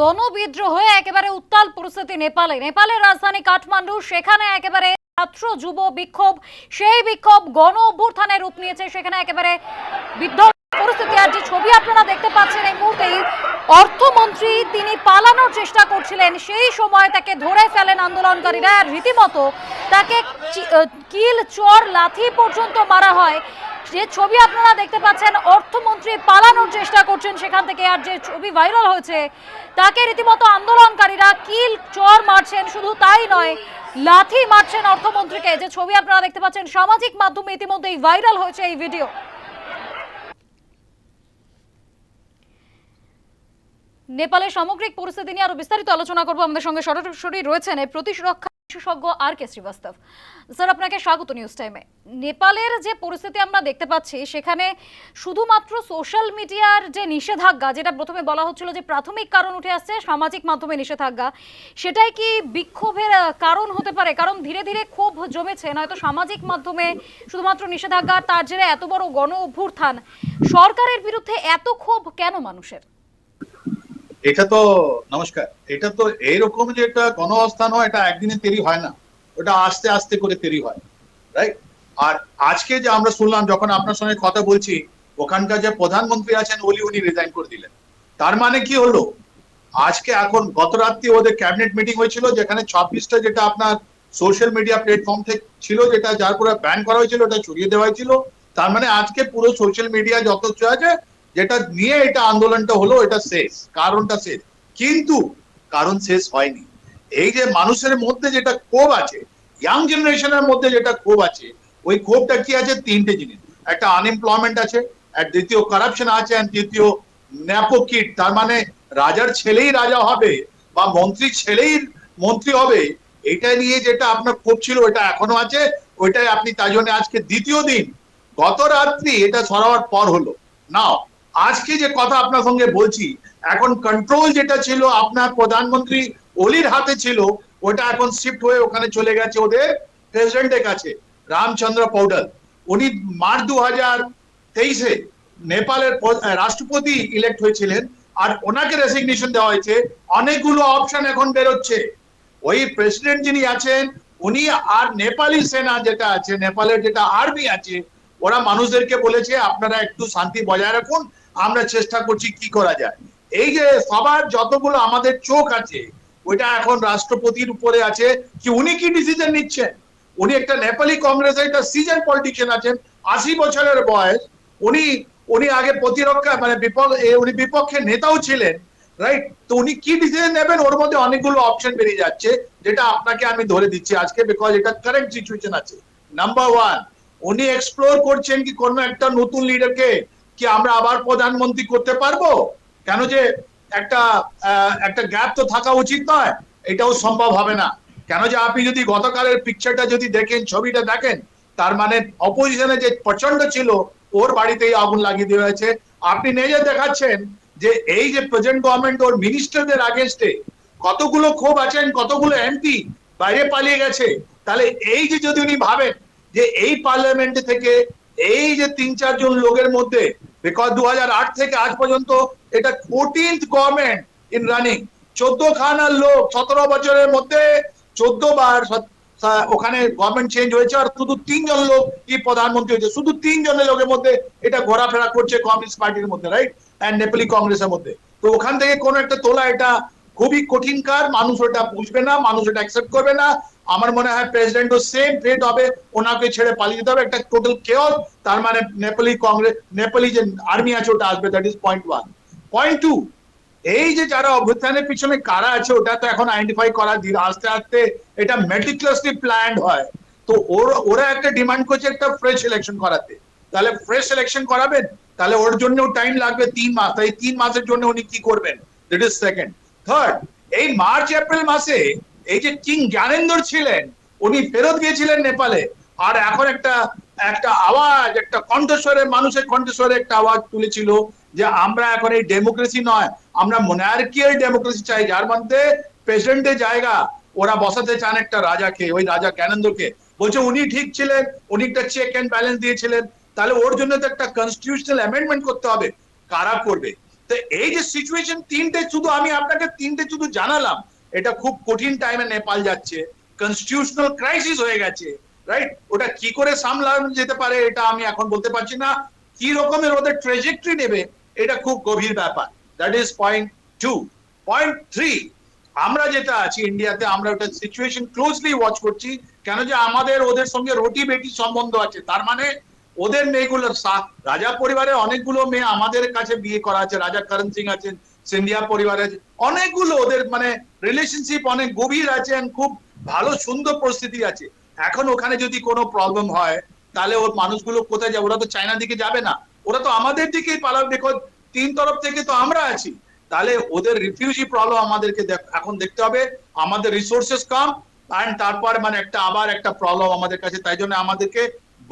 গণবিদ্রোহে একেবারে উত্তাল পরিস্থিতি নেপালে। নেপালের রাজধানী কাঠমান্ডু, সেখানে একেবারে ছাত্র, যুব বিক্ষোভ, সেই বিক্ষোভ গণ অভ্যুত্থানের রূপ নিয়েছে। সেখানে একেবারে বিধ্বস্ত পরিস্থিতি। আর যে ছবি আপনারা দেখতে পাচ্ছেন এই মুহূর্তেই অর্থমন্ত্রী তিনি পালানোর চেষ্টা করছিলেন। সেই সময় তাকে ধরে ফেলেন আন্দোলনকারীরা। আর রীতিমতো তাকে কিল, চর, লাথি পর্যন্ত মারা হয়। যে ছবি আপনারা দেখতে পাচ্ছেন, অর্থমন্ত্রী পালানোর চেষ্টা করছেন সেখান থেকে, আর যে ছবি ভাইরাল হয়েছে, তাকে রীতিমতো আন্দোলনকারীরা কিল, চর মারছেন, শুধু তাই নয়, লাথি মারছেন অর্থমন্ত্রীকে। যে ছবি আপনারা দেখতে পাচ্ছেন, সামাজিক মাধ্যমে ইতিমধ্যেই ভাইরাল হয়েছে এই ভিডিও। নেপালের সামগ্রিক পরিস্থিতি নিয়ে আরও বিস্তারিত আলোচনা করব। আমাদের সঙ্গে সরাসরি রয়েছেন এই প্রতিরক্ষা বিশেষজ্ঞ আর কে শ্রীবাস্তব। স্যার, আপনাকে স্বাগত নিউজ টাইমে নেপালের যে পরিস্থিতি আমরা দেখতে পাচ্ছি, সেখানে শুধুমাত্র সোশ্যাল মিডিয়ার যে নিষেধাজ্ঞা, যেটা প্রথমে বলা হচ্ছিল যে প্রাথমিক কারণ উঠে আসছে, সামাজিক মাধ্যমে নিষেধাজ্ঞা, সেটাই কি বিক্ষোভের কারণ হতে পারে? কারণ ধীরে ধীরে ক্ষোভ জমেছে, নয়তো সামাজিক মাধ্যমে শুধুমাত্র নিষেধাজ্ঞা তার জেরে এত বড় গণ অভ্যুত্থান। সরকারের বিরুদ্ধে এত ক্ষোভ কেন মানুষের? এটা তো, নমস্কার, এটা তো এইরকম যে একটা গণঅবস্থান হয়, এটা একদিনে তৈরি হয় না। ওটা আস্তে আস্তে করে তৈরি হয় রাইট আর আজকে যে আমরা শুনলাম, যখন আপনার সঙ্গে কথা বলছি, ওখানকার যে প্রধানমন্ত্রী আছেন ওলি উনি রিজাইন করে দিলেন। তার মানে কি হলো? আজকে এখন গত রাত্রি ওদের ক্যাবিনেট মিটিং হয়েছিল, যেখানে ছাব্বিশটা যেটা আপনার সোশ্যাল মিডিয়া প্ল্যাটফর্ম থেকে ছিল, যেটা যার পুরো ব্যান করা হয়েছিল, ওটা সরিয়ে দেওয়া হয়েছিল। তার মানে আজকে পুরো সোশ্যাল মিডিয়া যত আছে যেটা নিয়ে এটা আন্দোলনটা হলো, এটা শেষ, কারণটা শেষ। কিন্তু কারণ শেষ হয়নি। এই যে মানুষের মধ্যে যেটা ক্ষোভ আছে ইয়াং জেনারেশনের মধ্যে যেটা ক্ষোভ আছে, ওই ক্ষোভটা কি আছে? তিনটে জিনিস। একটা আনএমপ্লয়মেন্ট আছে, আর দ্বিতীয় কারাপশন আছে আর তৃতীয় ন্যাপোকিট তার মানে রাজার ছেলেই রাজা হবে, বা মন্ত্রী ছেলেই মন্ত্রী হবে, এটা নিয়ে যেটা আপনার ক্ষোভ ছিল, ওটা এখনও আছে। ওইটাই আপনি তাই জন্য আজকে দ্বিতীয় দিন। গত রাত্রি এটা সরাবার পর হলো। নাও আজকে যে কথা আপনার সঙ্গে বলছি, এখন কন্ট্রোল যেটা ছিল আপনার প্রধানমন্ত্রী ওলির হাতে ছিল, ওটা এখন শিফট হয়ে ওখানে চলে গেছে ওদের প্রেসিডেন্টের কাছে, রামচন্দ্র পৌডাল। উনি মার্চ দু হাজার তেইশে নেপালের রাষ্ট্রপতি ইলেক্ট হয়েছিলেন, আর ওনাকে রেসিগনেশন দেওয়া হয়েছে। অনেকগুলো অপশন এখন বেরোচ্ছে। ওই প্রেসিডেন্ট যিনি আছেন, উনি আর নেপালি সেনা যেটা আছে, নেপালের যেটা আর্মি আছে, ওরা মানুষদেরকে বলেছে, আপনারা একটু শান্তি বজায় রাখুন আমরা চেষ্টা করছি কি করা যায়। এই যে সবার যতগুলো আমাদের চোখ আছে, ওইটা এখন রাষ্ট্রপতির উপরে আছে কি উনি কি ডিসিশন নিচ্ছেন? উনি একটা নেপালি কংগ্রেসের একটা সিজন পলিটিশিয়ান আছেন, আশি বছরের বয়স, উনি উনি আগে প্রতিরক্ষা মানে উনি বিপক্ষে নেতাও ছিলেন রাইট তো উনি কি ডিসিশন নেবেন? ওর মধ্যে অনেকগুলো অপশন বেরিয়ে যাচ্ছে, যেটা আপনাকে আমি ধরে দিচ্ছি আজকে বিকজ এটা কারেন্ট সিচুয়েশন আছে। নাম্বার ওয়ান উনি এক্সপ্লোর করছেন কি কোনো একটা নতুন লিডারকে কি আমরা আবার প্রধানমন্ত্রী করতে পারব? কেন যে একটা একটা গ্যাপ তো থাকা উচিত নয়, এটাও সম্ভব হবে না। কেন যে আপনি যদি গতকালের পিকচারটা যদি দেখেন, ছবিটা দেখেন, তার মানে অপোজিশনে যে প্রচণ্ড ছিল, ওর বাড়িতেই আগুন লাগিয়ে দেওয়া হয়েছে। আপনি নিজে দেখাচ্ছেন যে এই যে প্রেজেন্ট গভর্নমেন্ট ওর মিনিস্টারদের আগেস্টে কতগুলো ক্ষোভ আছেন, কতগুলো এমপি বাইরে পালিয়ে গেছে। তাহলে এই যে যদি উনি ভাবেন যে এই পার্লামেন্ট থেকে এই যে তিন চারজন লোকের মধ্যে বিকজ দু থেকে আজ পর্যন্ত এটা ফোরটিন্থ গভর্নমেন্ট ইন রানিং চোদ্দ খানার লোক সতেরো বছরের মধ্যে চোদ্দ বার ওখানে গভর্নমেন্ট চেঞ্জ হয়েছে, আর শুধু তিনজন লোক কি প্রধানমন্ত্রী হয়েছে। শুধু তিনজনের লোকের মধ্যে এটা ঘোরাফেরা করছে কমিউনিস্ট পার্টির মধ্যে রাইট অ্যান্ড নেপালি কংগ্রেসের মধ্যে। তো ওখান থেকে কোনো একটা তোলা এটা খুবই কঠিন কাজ মানুষ ওটা বুঝবে না, মানুষ ওটা অ্যাকসেপ্ট করবে না। আমার মনে হয় প্রেসিডেন্টও সেম ফেট হবে, ওনাকে ছেড়ে পালিয়ে যেতে হবে, একটা টোটাল কেওস তার মানে নেপালি কংগ্রেস নেপালি যে আর্মি আছে ওটা আসবে that is point one point two এই যে যারা অভ্যুত্থানের পিছনে কারা আছে, ওটা তো এখন আইডেন্টিফাই করা ধীরে, আস্তে আস্তে এটা মেটিকুলাসলি প্ল্যান্ড হয়। তো ওরা একটা ডিমান্ড করছে একটা ফ্রেশ ইলেকশন করাতে। তাহলে ফ্রেশ ইলেকশন করাবেন? তাহলে ওর জন্য টাইম লাগবে তিন মাস। তাই তিন মাসের জন্য উনি কি করবেন? দ্যাট ইজ সেকেন্ড থার্ড এই মার্চ এপ্রিল মাসে এই যে কিং জ্ঞানেন্দর ছিলেন, উনি ফেরত গিয়েছিলেন নেপালে। আর এখন একটা একটা আওয়াজ, একটা কণ্ঠস্বরে, মানুষের কণ্ঠস্বরে একটা আওয়াজ তুলেছিল যে আমরা এখন এই ডেমোক্রেসি নয়, আমরা মোনার্কিয়াল ডেমোক্রেসি চাই, যার মধ্যে প্রেসিডেন্টের জায়গা, ওরা বসাতে চান একটা রাজাকে, ওই রাজা জ্ঞানেন্দ্রকে বলছে উনি ঠিক ছিলেন, উনি একটা চেক অ্যান্ড ব্যালেন্স দিয়েছিলেন, তাহলে ওর জন্য তো একটা কনস্টিটিউশনাল অ্যামেন্ডমেন্ট করতে হবে, কারা করবে? তো এই যে সিচুয়েশন তিনটে শুধু আমি আপনাকে তিনটে শুধু জানালাম এটা খুব কঠিন টাইমে নেপাল যাচ্ছে কনস্টিটিউশনাল ক্রাইসিস হয়ে গেছে রাইট ওটা কি করে সামলানো যেতে পারে এটা আমি এখন বলতে পারছি না। কি রকমের ওদের ট্রেজেক্টরি নেবে, এটা খুব গভীর ব্যাপার। That is point two point three আমরা যেটা আছি ইন্ডিয়াতে আমরা ওটা সিচুয়েশন ক্লোজলি ওয়াচ করছি, কেন যে আমাদের ওদের সঙ্গে রুটি বেটি সম্বন্ধ আছে। তার মানে ওদের মেয়েগুলো রাজা পরিবারের অনেকগুলো মেয়ে আমাদের কাছে বিয়ে করা আছে, রাজা করণ সিং আছেন সিন্ধিয়া পরিবারের অনেকগুলো ওদের মানে রিলেশনশিপ অনেক গভীর আছে খুব ভালো, সুন্দর পরিস্থিতি আছে। এখন ওখানে যদি কোনো প্রবলেম হয়, তাহলে ওর মানুষগুলো কোথায় যাবে ওরা তো চায়না দিকে যাবে না। ওরা তো আমাদের দিকেই পালাবে। বিকজ তিন তরফ থেকে তো আমরা আছি। তাহলে ওদের রিফিউজি প্রবলেম আমাদেরকে এখন দেখতে হবে। আমাদের রিসোর্সেস কম অ্যান্ড তারপর মানে একটা আবার একটা প্রবলেম আমাদের কাছে। তাই জন্য আমাদেরকে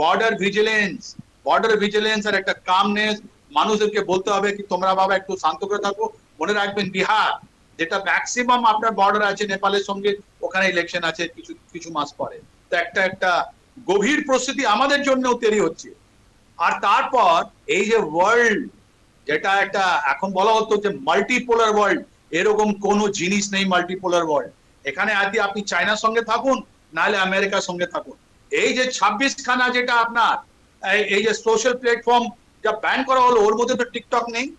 বর্ডার ভিজিলেন্স বর্ডার ভিজিলেন্স আর একটা কামনেস মানুষদেরকে বলতে হবে কি, তোমরা বাবা একটু শান্ত করে থাকো। মনে রাখবেন বিহার, যেটা ম্যাক্সিমাম আপনার বর্ডার আছে, নেপালের সঙ্গে ওখানে ইলেকশন আছে কিছু কিছু মাস পরে। তো একটা একটা গভীর প্রস্তুতি আমাদের জন্যও তৈরি হচ্ছে। আর তারপর এই যে ওয়ার্ল্ড যেটা একটা, এখন বলা হতো যে মাল্টিপোলার ওয়ার্ল্ড এরকম কোনো জিনিস নেই মাল্টিপোলার ওয়ার্ল্ড এখানে আদি, আপনি চায়নার সঙ্গে থাকুন, নাহলে আমেরিকার সঙ্গে থাকুন। এই যে ছাব্বিশ খানা যেটা আপনার, এই- এই যে সোশ্যাল প্ল্যাটফর্ম যা ব্যান করা হলো, ওর মধ্যে তো টিকটক নেই।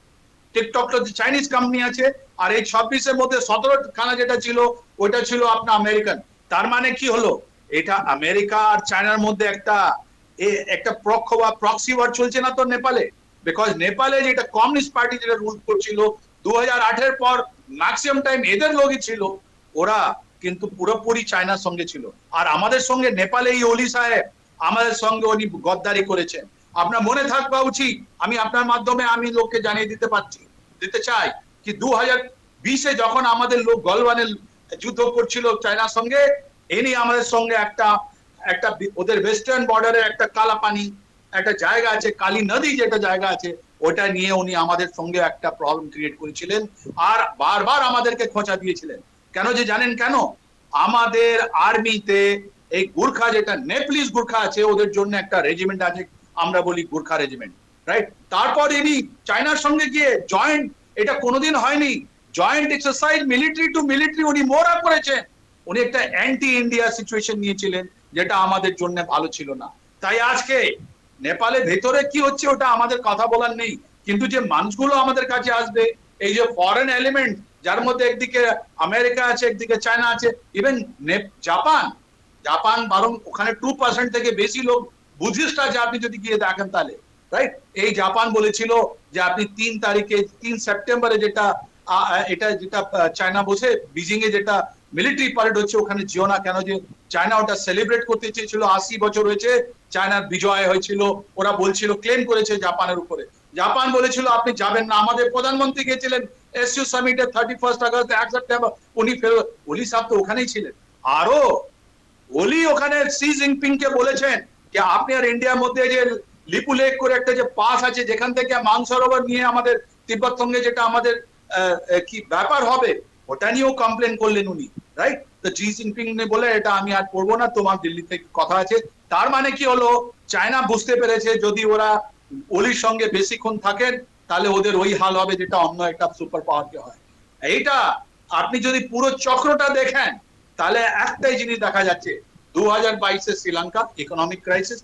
টিকটক তো চাইনিজ কোম্পানি আছে, আর এই ছাব্বিশের মধ্যে সতেরো খানা যেটা ছিল, ওইটা ছিল আপনার আমেরিকান তার মানে কি হলো? এটা আমেরিকা আর চায়নার মধ্যে একটা একটা প্রক্ষ বা প্রক্সি ওয়ার চলছে না তো নেপালে? বিকজ নেপালে যেটা কমিউনিস্ট পার্টি যেটা রুল করছিল দু হাজার পর ম্যাক্সিমাম টাইম এদের লোকই ছিল, ওরা কিন্তু পুরোপুরি চায়নার সঙ্গে ছিল। আর আমাদের সঙ্গে নেপালে এই অলি সাহেব, আমাদের সঙ্গে উনি গদ্দারি করেছেন। আপনার মনে থাকবা উচিত। আমি আপনার মাধ্যমে আমি লোককে জানিয়ে দিতে পারছি, দিতে চাই কি দু হাজার বিশে যখন আমাদের লোক গলওয়ানের যুদ্ধ করছিল চায়নার সঙ্গে এনি আমাদের সঙ্গে একটা একটা ওদের ওয়েস্টার্ন বর্ডারে একটা কালা পানি একটা জায়গা আছে, কালী নদী যেটা জায়গা আছে, ওটা নিয়ে উনি আমাদের সঙ্গে একটা প্রবলেম ক্রিয়েট করেছিলেন আর বারবার আমাদেরকে খোঁচা দিয়েছিলেন। কেন যে জানেন কেন? আমাদের আর্মিতে এই গুর্খা যেটা নেপলিস গুর্খা আছে, ওদের জন্য একটা রেজিমেন্ট আছে আমরা বলি গুর্খা রেজিমেন্ট রাইট তারপর ইনি চায়নার সঙ্গে গিয়ে জয়েন্ট এটা কোনোদিন হয়নি। Joint exercise military to military উনি মোরা করেছেন। উনি একটা অ্যান্টি ইন্ডিয়া সিচুয়েশন নিয়েছিলেন, যেটা আমাদের জন্য ভালো ছিল না। তাই আজকে নেপালে ভেতরে কি হচ্ছে ওটা আমাদের কথা বলার নেই। কিন্তু যে মানুষগুলো আমাদের কাছে আসবে, এই যে ফরেন এলিমেন্ট যার মধ্যে একদিকে আমেরিকা আছে, একদিকে চায়না আছে ইভেন জাপান জাপান বরং ওখানে টু পার্সেন্ট থেকে বেশি লোক বুদ্ধিস্ট যে আপনি যদি গিয়ে দেখেন তাহলে রাইট এই জাপান বলেছিল যে আপনি তিন তারিখে, তিন সেপ্টেম্বরে যেটা এটা যেটা চায়না বসে বিজিং এ যেটা মিলিটারি প্যারেড হচ্ছে, ওখানে যেও না কেন যে চায়না ওটা সেলিব্রেট করতে চেয়েছিল, আশি বছর হয়েছে চায়নার বিজয় হয়েছিল, ওরা বলছিল ক্লেম করেছে জাপানের উপরে। জাপান বলেছিল, আপনি যাবেন না। আমাদের প্রধানমন্ত্রী গেছিলেন এসইউ সামিটে থার্টি ফার্স্ট আগস্ট, এক সেপ্টেম্বর, উনি ফের উনি সাহেব তো ওখানেই ছিলেন। আরও ওলি ওখানে সি জিনপিং কে বলেছেন যে আপনি আর ইন্ডিয়ার মধ্যে যে লিপু লেক করে একটা যে পাস আছে, যেখান থেকে মানসরোবর নিয়ে আমাদের তিব্বত সঙ্গে যেটা আমাদের কি ব্যাপার হবে, ওটা নিয়েও কমপ্লেন করলেন উনি রাইট তো জি জিনপিং নে বলে, এটা আমি আর পড়ব না, তোমার দিল্লি থেকে কথা আছে। তার মানে কি হলো চায়না বুঝতে পেরেছে, যদি ওরা ওলির সঙ্গে বেশিক্ষণ থাকেন, তাহলে ওদের ওই হাল হবে যেটা অন্য একটা সুপার পাওয়ারকে হয়। এইটা আপনি যদি পুরো চক্রটা দেখেন, তাহলে একটাই জিনিস দেখা যাচ্ছে দু হাজার বাইশে শ্রীলঙ্কা ইকোনমিক ক্রাইসিস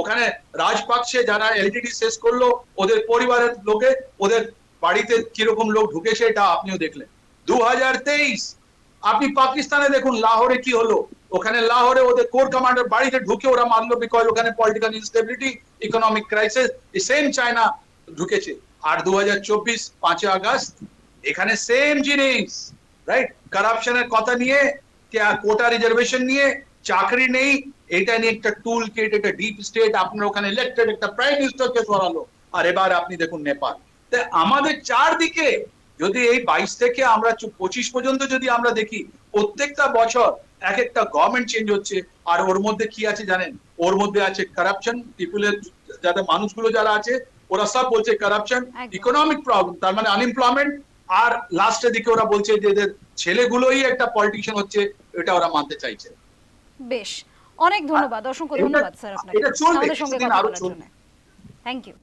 ওখানে রাজপাক্ষে যারা এলটিডি শেষ করল, ওদের পরিবারের লোকে, ওদের বাড়িতে কীরকম লোক ঢুকেছে এটা আপনিও দেখলেন। দু হাজার তেইশ, আপনি পাকিস্তানে দেখুন লাহোরে কি হলো। ওখানে লাহোরে ওদের কোর কমান্ডার বাড়িতে ঢুকে ওরা মারলো বিকজ ওখানে political instability economic crisis same China ঢুকেছে। আর দু হাজার চব্বিশ পাঁচই আগস্ট, এখানে সেম জিনিস রাইট কারাপশনের কথা নিয়ে কোটা রিজার্ভেশন নিয়ে চাকরি নেই এটা নিয়ে একটা টুল কিট একটা ডিপ স্টেট আপনার ওখানে ইলেক্টেড একটা প্রাইম মিনিস্টারকে সরালো। আর এবার আপনি দেখুন নেপাল। তা আমাদের চারদিকে যদি এই বাইশ থেকে আমরা পঁচিশ পর্যন্ত যদি আমরা দেখি প্রত্যেকটা বছর এক একটা গভর্নমেন্ট চেঞ্জ হচ্ছে। আর ওর মধ্যে কি আছে জানেন? ওর মধ্যে আছে কারাপশন পিপুলের যাদের মানুষগুলো যারা আছে ওরা সব বলছে কারাপশন ইকোনমিক প্রবলেম তার মানে আনএমপ্লয়মেন্ট আর লাস্টের দিকে ওরা বলছে যে এদের ছেলেগুলোই একটা পলিটিশিয়ান হচ্ছে এটা ওরা মানতে চাইছে। বেশ। অনেক ধন্যবাদ অসংখ্য ধন্যবাদ স্যার আপনাকে। এটা চলবে, আমাদের সঙ্গে কথা আরও বলার। জন্য। Thank you